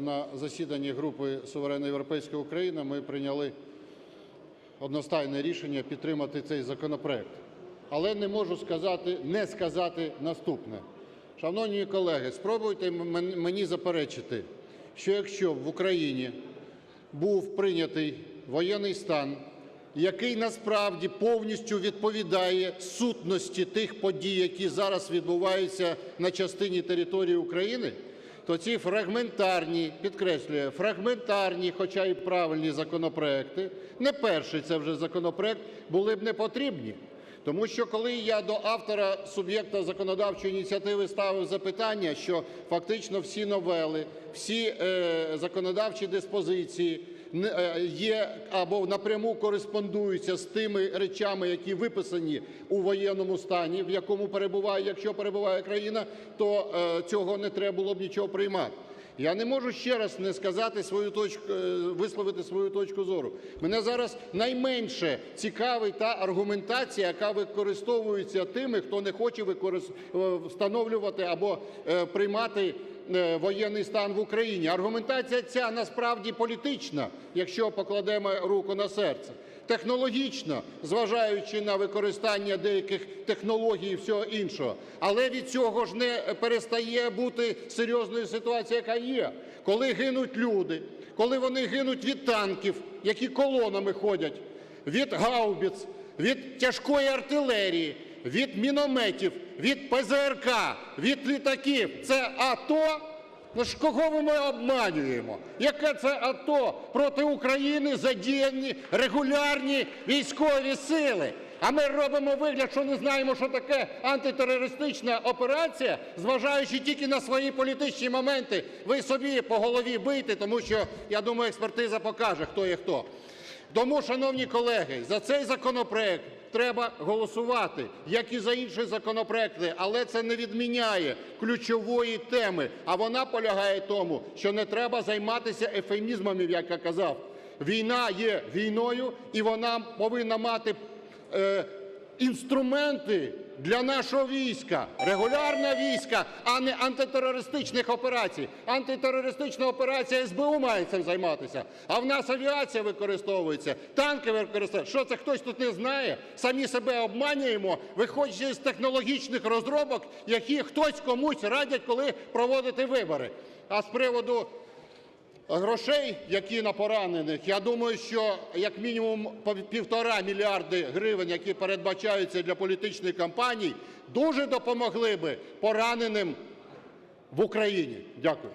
на засіданні групи Суверенна Європейська Україна ми прийняли одностайне рішення підтримати цей законопроект. Але не можу сказати, не сказати наступне. Шановні колеги, спробуйте мені заперечити, що якщо в Україні був прийнятий воєнний стан, який насправді повністю відповідає сутності тих подій, які зараз відбуваються на частині території України, то ці фрагментарні, підкреслюю, фрагментарні, хоча і правильні законопроекти, не перший це вже законопроект, були б не потрібні. Тому що коли я до автора суб'єкта законодавчої ініціативи ставив запитання, що фактично всі новели, всі е, законодавчі диспозиції е, є або напряму кореспондуються з тими речами, які виписані у воєнному стані, в якому перебуває, якщо перебуває країна, то е, цього не треба було б нічого приймати. Я не можу ще раз не сказати свою точку, е, висловити свою точку зору. Мене зараз найменше цікавить та аргументація, яка використовується тими, хто не хоче викорис- е, встановлювати або е, приймати воєнний стан в Україні. Аргументація ця насправді політична, якщо покладемо руку на серце. Технологічна, зважаючи на використання деяких технологій і всього іншого. Але від цього ж не перестає бути серйозною ситуація, яка є. Коли гинуть люди, коли вони гинуть від танків, які колонами ходять, від гаубиць, від тяжкої артилерії, від мінометів, від ПЗРК, від літаків. Це АТО? Ну ж кого ми обманюємо? Яке це АТО? Проти України задіяні регулярні військові сили. А ми робимо вигляд, що не знаємо, що таке антитерористична операція, зважаючи тільки на свої політичні моменти. Ви собі по голові бийте, тому що, я думаю, експертиза покаже, хто є хто. Тому, шановні колеги, за цей законопроект треба голосувати, як і за інші законопроекти, але це не відміняє ключової теми, а вона полягає в тому, що не треба займатися ефемізмами, як я казав. Війна є війною, і вона повинна мати е, інструменти для нашого війська, регулярне війська, а не антитерористичних операцій. Антитерористична операція СБУ має цим займатися, а в нас авіація використовується, танки використовуються. Що це хтось тут не знає? Самі себе обманюємо, виходячи з технологічних розробок, які хтось комусь радять, коли проводити вибори. А з приводу грошей, які на поранених, я думаю, що як мінімум півтора мільярди гривень, які передбачаються для політичної кампанії, дуже допомогли би пораненим в Україні. Дякую.